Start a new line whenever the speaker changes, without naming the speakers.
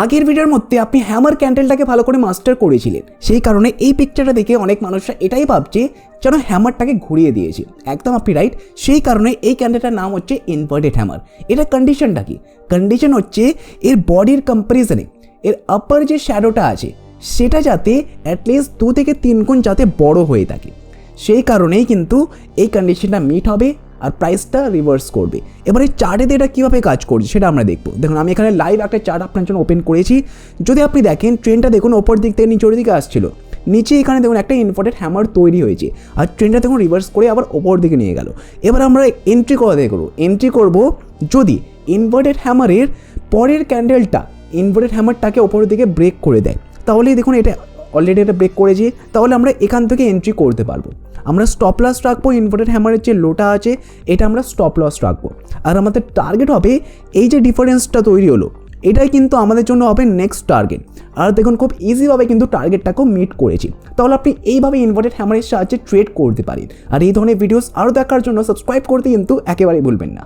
আগের ভিডিওর মধ্যে আপনি হ্যামার ক্যান্ডেলটাকে ভালো করে মাস্টার করেছিলেন। সেই কারণে এই পিকচারটা দেখে অনেক মানুষরা এটাই ভাবছে যেন হ্যামারটাকে ঘুরিয়ে দিয়েছে। একদম আপনি রাইট সেই কারণে এই ক্যান্ডেলটার নাম হচ্ছে ইনভার্টেড হ্যামার এটা কন্ডিশনটা কি? কন্ডিশন হচ্ছে এর বডির কম্পারিজনে এর আপার যে শ্যাডোটা আছে, সেটা যাতে অ্যাটলিস্ট দু থেকে তিন গুণ যাতে বড় হয়ে থাকে। সেই কারণেই কিন্তু এই কন্ডিশনটা মিট হবে। আর প্রাইসটা রিভার্স করবে। এবারে চার্টেতে এটা কীভাবে কাজ করছে সেটা আমরা দেখব। দেখুন, আমি এখানে লাইভ একটা চার্ট আপনার জন্য ওপেন করেছি। যদি আপনি দেখেন ট্রেনটা দেখুন, ওপর দিক থেকে নিচের দিকে আসছিল। নিচে এখানে দেখুন, একটা ইনভার্টেড হ্যামার তৈরি হয়েছে। আর ট্রেনটা দেখুন রিভার্স করে আবার ওপর দিকে নিয়ে গেল। এবার আমরা এন্ট্রি করা দিয়ে করব এন্ট্রি করব যদি ইনভার্টেড হ্যামারের পরের ক্যান্ডেলটা ইনভার্টেড হ্যামারটাকে ওপরের দিকে ব্রেক করে দেয়, তাহলেই দেখুন এটা অলরেডি এটা ব্রেক করেছি, তাহলে আমরা এখান থেকে এন্ট্রি করতে পারব। আমরা স্টপ লস রাখব ইনভার্টেড হ্যামারের যে লোটা আছে, এটা আমরা স্টপ লস রাখব। আর আমাদের টার্গেট হবে, এই যে ডিফারেন্সটা তৈরি হলো, এটাই কিন্তু আমাদের জন্য হবে নেক্সট টার্গেট আর দেখুন, খুব ইজিভাবে কিন্তু টার্গেটটাকেও মিট করেছি। তাহলে আপনি এইভাবে ইনভার্টেড হ্যামারের সাহায্যে ট্রেড করতে পারেন। আর এই ধরনের ভিডিওস আরও দেখার জন্য সাবস্ক্রাইব করতে কিন্তু একেবারেই ভুলবেন না।